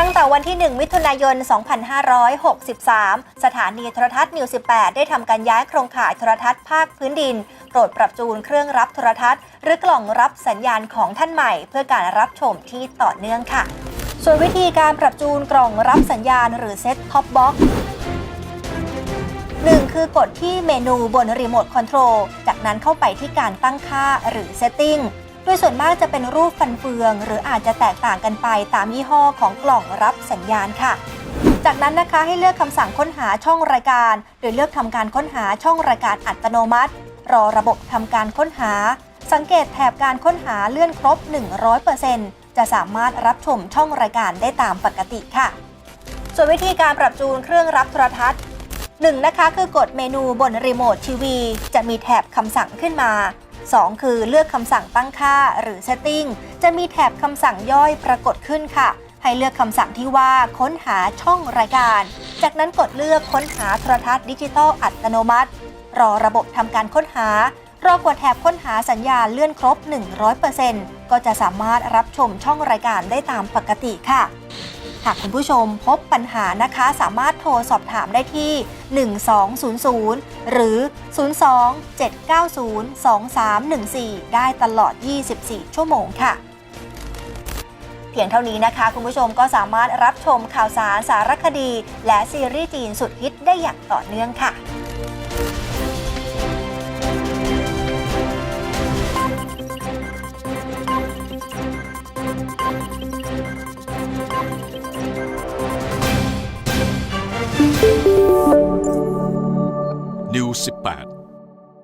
ตั้งแต่วันที่ 1 มิถุนายน 2563 สถานีโทรทัศน์นิว 18 ได้ทำการย้ายโครงข่ายโทรทัศน์ภาคพื้นดิน โปรดปรับจูนเครื่องรับโทรทัศน์ หรือกล่องรับสัญญาณของท่านใหม่ เพื่อการรับชมที่ต่อเนื่องค่ะ ส่วนวิธีการปรับจูนกล่องรับสัญญาณหรือเซ็ตท็อปบ็อกหนึ่งคือกดที่เมนูบนรีโมทคอนโทรล จากนั้นเข้าไปที่การตั้งค่าหรือ Setting โดยส่วนมากจะเป็นรูปฟันเฟือง หรืออาจจะแตกต่างกันไปตามยี่ห้อของกล่องรับสัญญาณค่ะ จากนั้นนะคะให้เลือกคำสั่งค้นหาช่องรายการโดยเลือกทำการค้นหาช่องรายการอัตโนมัติ รอระบบทำการค้นหา สังเกตแถบการค้นหาเลื่อนครบ 100%จะสามารถรับชมช่องรายการได้ตามปกติค่ะ ส่วนวิธีการปรับจูนเครื่องรับโทรทัศน์หนึ่งนะคะคือกดเมนูบนรีโมททีวีจะมีแถบคำสั่งขึ้นมา 2 คือเลือกคำสั่งตั้งค่าหรือ Setting จะมีแถบคำสั่งย่อยปรากฏขึ้นค่ะ ให้เลือกคำสั่งที่ว่าค้นหาช่องรายการ จากนั้นกดเลือกค้นหาโทรทัศน์ดิจิทัลอัตโนมัติ รอระบบทำการค้นหา รอกดแถบค้นหาสัญญาณเลื่อนครบ 100%ก็จะสามารถรับชมช่องรายการได้ตามปกติค่ะ หากคุณผู้ชมพบปัญหานะคะสามารถโทรสอบถามได้ที่ 1200 หรือ 02-790-2314 ได้ตลอด 24 ชั่วโมงค่ะ เพียงเท่านี้นะคะ คุณผู้ชมก็สามารถรับชมข่าวสารสารคดี และซีรีส์จีนสุดฮิตได้อย่างต่อเนื่องค่ะ participar.